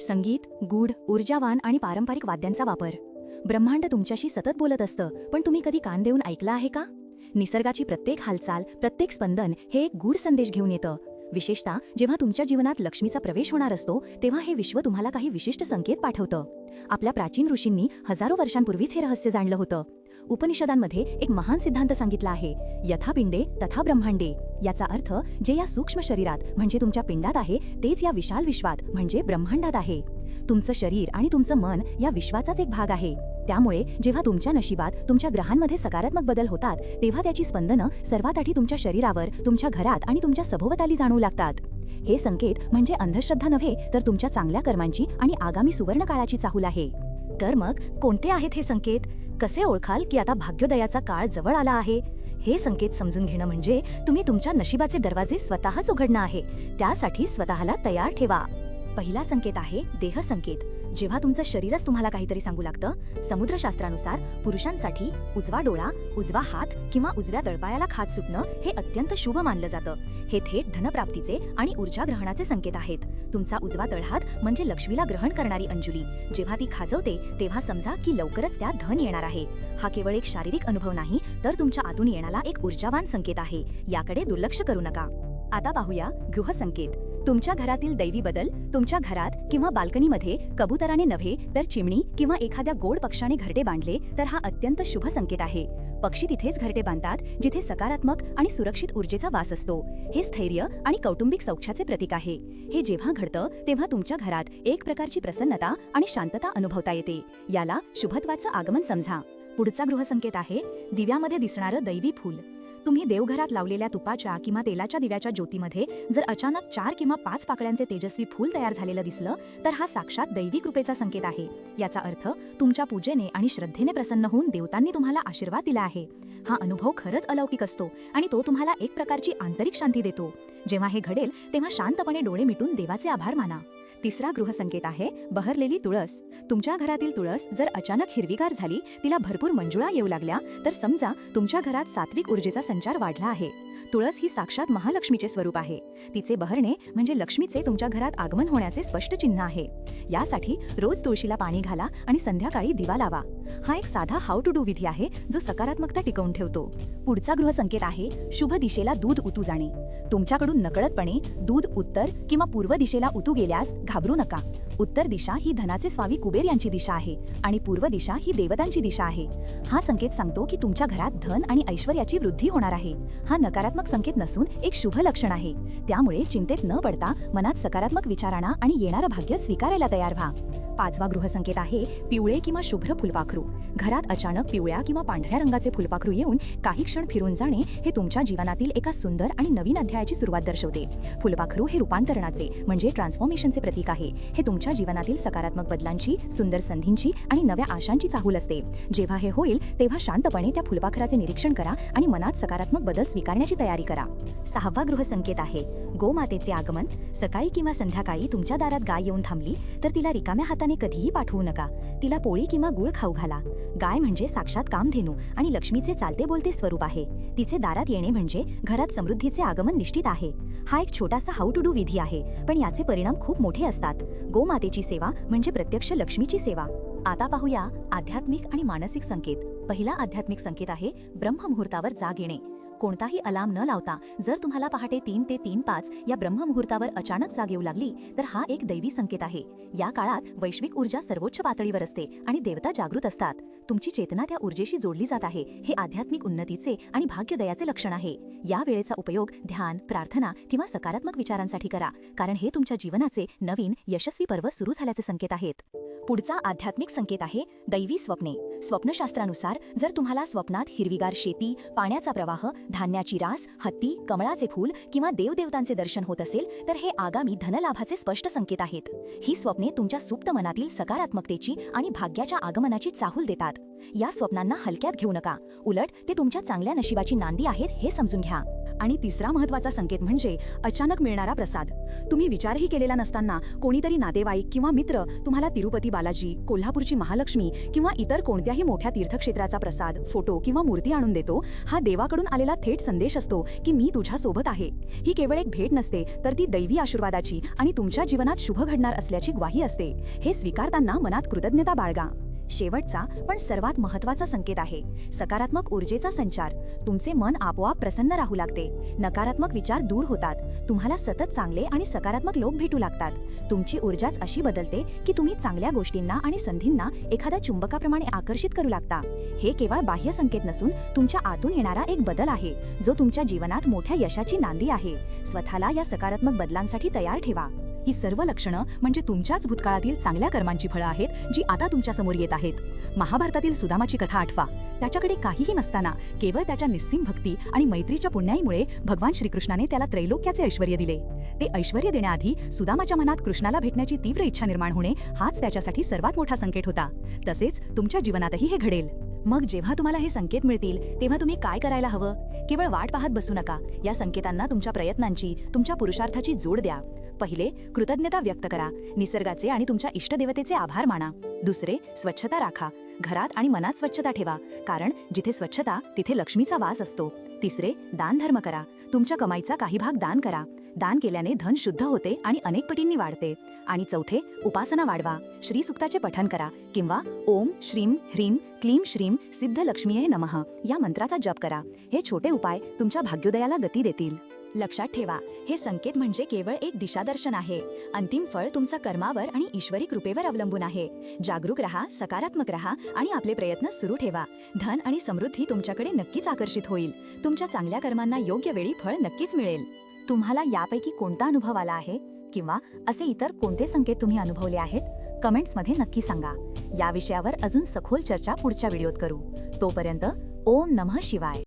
संगीत गूढ ऊर्जावान आणि पारंपरिक वाद्यांचा वापर. ब्रह्मांड तुमच्याशी सतत बोलत असतं पण तुम्ही कधी कान देऊन ऐकला आहे का? निसर्गाची प्रत्येक हालचाल प्रत्येक स्पंदन हे एक गूढ संदेश घेऊन येतं. विशेषतः जेव्हा तुमच्या जीवनात लक्ष्मीचा प्रवेश होणार असतो तेव्हा हे विश्व तुम्हाला काही विशिष्ट संकेत पाठवतं. आपल्या प्राचीन ऋषींनी हजारो वर्षांपूर्वीच हे रहस्य जाणलं होतं. उपनिषदांमध्ये एक महान सिद्धांत सांगितला आहे. यथा पिंडे तथा ब्रह्मांडे. याचा अर्थ जे या सूक्ष्म शरीरात म्हणजे तुमच्या पिंडात आहे तेच या विशाल विश्वात म्हणजे ब्रह्मांडात आहे. तुमचं शरीर आणि तुमचं मन या विश्वाचाच एक भाग आहे. त्यामुळे जेव्हा तुमच्या नशिबात तुमच्या ग्रहांमध्ये सकारात्मक बदल होतात तेव्हा त्याची स्पंदनं सर्वात आधी तुमच्या शरीरावर तुमच्या घरात आणि तुमच्या सभोवताली जाणू लागतात. हे संकेत म्हणजे अंधश्रद्धा नव्हे तर तुमच्या चांगल्या कर्मांची आणि आगामी सुवर्ण काळाची चाहूल आहे. तर मग कोणते आहेत हे संकेत? कसे ओळखाल की आता भाग्योदयाचा काळ जवळ आला आहे? हे संकेत समजून घेणं म्हणजे तुम्ही तुमच्या नशिबाचे दरवाजे स्वतःच उघडणं आहे. त्यासाठी स्वतःला तयार ठेवा. पहिला संकेत आहे देह संकेत. जेव्हा तुमचं शरीरच तुम्हाला काहीतरी सांगू लागतं समुद्रशास्त्रानुसार पुरुषांसाठी उजवा डोळा उजवा हात किंवा उजव्या तळपायाला खात सुटणं हे अत्यंत शुभ मानलं जातं. हे थेट धनप्राप्तीचे आणि ऊर्जा ग्रहणाचे संकेत आहेत. तुमचा उजवा तळहात म्हणजे लक्ष्मीला ग्रहण करणारी अंजुली. जेव्हा ती खाजवते तेव्हा समजा की लवकरच त्यात धन येणार आहे. हा केवळ एक शारीरिक अनुभव नाही तर तुमच्या आतून येणारा एक ऊर्जावान संकेत आहे. याकडे दुर्लक्ष करू नका. आता पाहूया गृहसंकेत. तुमच्या घरातील दैवी बदल तुमच्या घरात किंवा बाल्कनीमध्ये कबुतराने नव्हे तर चिमणी किंवा एखाद्या गोड पक्षाने घरटे बांधले तर हा अत्यंत शुभ संकेत आहे. पक्षी तिथेच घरटे बांधतात जिथे सकारात्मक आणि सुरक्षित ऊर्जेचा वास असतो. हे स्थैर्य आणि कौटुंबिक सौख्याचे प्रतीक आहे. हे जेव्हा घडतं तेव्हा तुमच्या घरात एक प्रकारची प्रसन्नता आणि शांतता अनुभवता येते. याला शुभत्वाचं आगमन समजा पुढचा गृहसंकेत आहे दिव्यामध्ये दिसणारं दैवी फूल. तुम्ही देवघरात लावलेल्या तुपाच्या किंवा तेलाच्या दिव्याच्या ज्योतीमध्ये जर अचानक चार किंवा पाच पाकळ्यांचे तेजस्वी फूल तयार झालेलं दिसलं तर हा साक्षात दैवी कृपेचा संकेत आहे. याचा अर्थ तुमच्या पूजेने आणि श्रद्धेने प्रसन्न होऊन देवतांनी तुम्हाला आशीर्वाद दिला आहे. हा अनुभव खरंच अलौकिक असतो आणि तो तुम्हाला एक प्रकारची आंतरिक शांती देतो. जेव्हा हे घडेल तेव्हा शांतपणे डोळे मिटून देवाचे आभार माना. तिसरा गृहसंकेत आहे बहरलेली तुळस. तुमच्या घरातील तुळस जर अचानक हिरवीगार झाली तिला भरपूर मंजुळा येऊ लागल्या तर समजा तुमच्या घरात सात्विक ऊर्जेचा संचार वाढला आहे. तुळस ही साक्षात महालक्ष्मीचे स्वरूप आहे. तिचे बहरणे म्हणजे लक्ष्मीचे तुमच्या घरात आगमन होण्याचे स्पष्ट चिन्ह आहे. यासाठी रोज तुळशीला पाणी घाला आणि संध्याकाळी दिवा लावा. हा एक साधा हाऊ टू डू विधी आहे जो सकारात्मकता टिकवून ठेवतो. पुढचा गृहसंकेत आहे शुभ दिशेला दूध उतू जाणे. तुमच्याकडून नकळतपणे दूध उत्तर किंवा पूर्व दिशेला उतू गेल्यास घाबरू नका. उत्तर दिशा ही धनाचे स्वामी कुबेर यांची दिशा आहे आणि पूर्व दिशा ही देवतांची दिशा आहे. हा संकेत सांगतो की तुमच्या घरात धन आणि ऐश्वर्याची वृद्धी होणार आहे. हा नकारात्मक संकेत नसून एक शुभ लक्षण आहे. त्यामुळे चिंतेत न पडता मनात सकारात्मक विचारांना आणि येणारं भाग्य स्वीकारायला तयार व्हा. पाचवा गृहसंकेत आहे पिवळे किंवा शुभ्र फुलपाखरू. घरात अचानक पिवळ्या किंवा पांढऱ्या रंगाचे फुलपाखरू येऊन काही क्षण फिरून जाणे हे तुमच्या जीवनातील एका सुंदर आणि नवीन अध्यायाची सुरुवात दर्शवते. फुलपाखरू हे रूपांतरणाचे म्हणजे ट्रान्सफॉर्मेशनचे प्रतीक आहे. हे तुमच्या जीवनातील सकारात्मक बदलांची सुंदर संधींची आणि नव्या आशांची चाहूल असते. जेव्हा हे होईल तेव्हा शांतपणे त्या फुलपाखराचे निरीक्षण करा आणि मनात सकारात्मक बदल स्वीकारण्याची तयारी करा. सहावा गृहसंकेत आहे गोमातेचे आगमन सकाळी किंवा संध्याकाळी तुमच्या दारात गाय येऊन थांबली तर तिला रिकाम्या हाताने कधीही पाठवू नका. तिला पोळी किंवा गुळ खाऊ घाला. गाय म्हणजे साक्षात कामधेनू आणि लक्ष्मीचे चालते बोलते स्वरूप आहे. तिचे दारात येणे म्हणजे घरात समृद्धीचे आगमन निश्चित आहे. हा एक छोटासा हाऊ टू डू विधी आहे पण याचे परिणाम खूप मोठे असतात. गोमातेची सेवा म्हणजे प्रत्यक्ष लक्ष्मीची सेवा. आता पाहूया आध्यात्मिक आणि मानसिक संकेत. पहिला आध्यात्मिक संकेत आहे ब्रह्ममुहूर्तावर जाग येणे. कोणताही अलार्म न लावता जर तुम्हाला पहाटे तीन ते तीन पाच या ब्रह्ममुहूर्तावर अचानक जाग येऊ लागली तर हा एक दैवी संकेत आहे. या काळात वैश्विक ऊर्जा सर्वोच्च पातळीवर असते आणि देवता जागृत असतात. तुमची चेतना त्या ऊर्जेशी जोडली जात आहे हे आध्यात्मिक उन्नतीचे आणि भाग्यदयाचे लक्षण आहे. या वेळेचा उपयोग ध्यान प्रार्थना किंवा सकारात्मक विचारांसाठी करा कारण हे तुमच्या जीवनाचे नवीन यशस्वी पर्व सुरू झाल्याचे संकेत आहेत. पुढचा आध्यात्मिक संकेत आहे दैवी स्वप्ने. स्वप्नशास्त्रानुसार जर तुम्हाला स्वप्नात हिरवीगार शेती पाण्याचा प्रवाह धान्याची रास हत्ती कमळाचे फूल किंवा देवदेवतांचे दर्शन होत असेल तर हे आगामी धनलाभाचे स्पष्ट संकेत आहेत. ही स्वप्ने तुमच्या सुप्त मनातील सकारात्मकतेची आणि भाग्याच्या आगमनाची चाहूल देतात. या स्वप्नांना हलक्यात घेऊ नका. उलट ते तुमच्या चांगल्या नशिबाची नांदी आहेत हे समजून घ्या. आणि तिसरा महत्त्वाचा संकेत म्हणजे अचानक मिळणारा प्रसाद. तुम्ही विचारही केलेला नसताना कोणीतरी नातेवाईक किंवा मित्र तुम्हाला तिरुपती बालाजी कोल्हापूरची महालक्ष्मी किंवा इतर कोणत्याही मोठ्या तीर्थक्षेत्राचा प्रसाद फोटो किंवा मूर्ती आणून देतो हा देवाकडून आलेला थेट संदेश असतो की मी तुझ्या सोबत आहे. ही केवळ एक भेट नसते तर ती दैवी आशीर्वादाची आणि तुमच्या जीवनात शुभ घडणार असल्याची ग्वाही असते. हे स्वीकारताना मनात कृतज्ञता बाळगा. शेवटचा पण सर्वात महत्त्वाचा संकेत आहे. सकारात्मक ऊर्जेचा संचार. तुमचे मन आपोआप प्रसन्न राहू लागते. नकारात्मक विचार दूर होतात. तुम्हाला सतत चांगले आणि सकारात्मक लोक भेटू लागतात. तुमची ऊर्जाच अशी बदलते की तुम्ही चांगल्या गोष्टींना आणि संधींना एखाद्या चुंबकाप्रमाणे आकर्षित करू लागता. हे केवळ बाह्य संकेत नसून तुमच्या आतून येणारा एक बदल आहे जो तुमच्या जीवनात मोठ्या यशाची नांदी आहे. स्वतःला या सकारात्मक बदलांसाठी तयार ठेवा. ही सर्व लक्षणं म्हणजे तुमच्याच भूतकाळातील चांगल्या कर्मांची फळं आहेत जी आता तुमच्यासमोर येत आहेत. महाभारतातील सुदामाची कथा आठवा. त्याच्याकडे काहीही नसताना केवळ त्याच्या निस्सिम भक्ती आणि मैत्रीच्या पुण्याईमुळे भगवान श्रीकृष्णाने त्याला त्रैलोक्याचे ऐश्वर दिले. ते ऐश्वर देण्याआधी सुदामाच्या मनात कृष्णाला भेटण्याची तीव्र इच्छा निर्माण होणे हाच त्याच्यासाठी सर्वात मोठा संकेत होता. तसेच तुमच्या जीवनातही हे घडेल. मग जेव्हा तुम्हाला हे संकेत मिळतील तेव्हा तुम्ही काय करायला हवं? केवळ वाट पाहत बसू नका. या संकेतांना तुमच्या प्रयत्नांची तुमच्या पुरुषार्थाची जोड द्या. पहिले कृतज्ञता व्यक्त करा. निसर्गाचे आणि तुमच्या इष्टदेवतेचे आभार माना. दुसरे स्वच्छता राखा. घरात आणि मनात स्वच्छता ठेवा. कारण जिथे स्वच्छता तिथे लक्ष्मीचा वास असतो. तिसरे दानधर्म करा. तुमच्या कमाईचा काही भाग दान करा. दान केल्याने धन शुद्ध होते आणि अनेक पटींनी वाढते. आणि चौथे उपासना वाढवा. श्रीसुक्ताचे पठण करा. किंवा ओम श्रीम ह्रीम क्लीम श्रीम सिद्ध लक्ष्मीये नमः. या मंत्राचा जप करा. हे छोटे उपाय तुमच्या भाग्योदयाला गती देतील. लक्षात ठेवा हे संकेत म्हणजे केवळ एक दिशादर्शन आहे. अंतिम फळ तुमच्या कर्मावर आणि ईश्वरी कृपेवर अवलंबून आहे. जागरूक रहा सकारात्मक राहा आणि आपले प्रयत्न सुरू ठेवा. धन आणि समृद्धी तुमच्याकडे नक्कीच आकर्षित होईल. तुमच्या चांगल्या कर्मांना योग्य वेळी फळ नक्कीच मिळेल. तुम्हाला यापैकी कोणता अनुभव आला आहे किंवा असे इतर कोणते संकेत तुम्ही अनुभवले आहेत कमेंट्समध्ये नक्की सांगा. या विषयावर अजून सखोल चर्चा पुढच्या व्हिडिओत करू. तोपर्यंत ओम नमः शिवाय.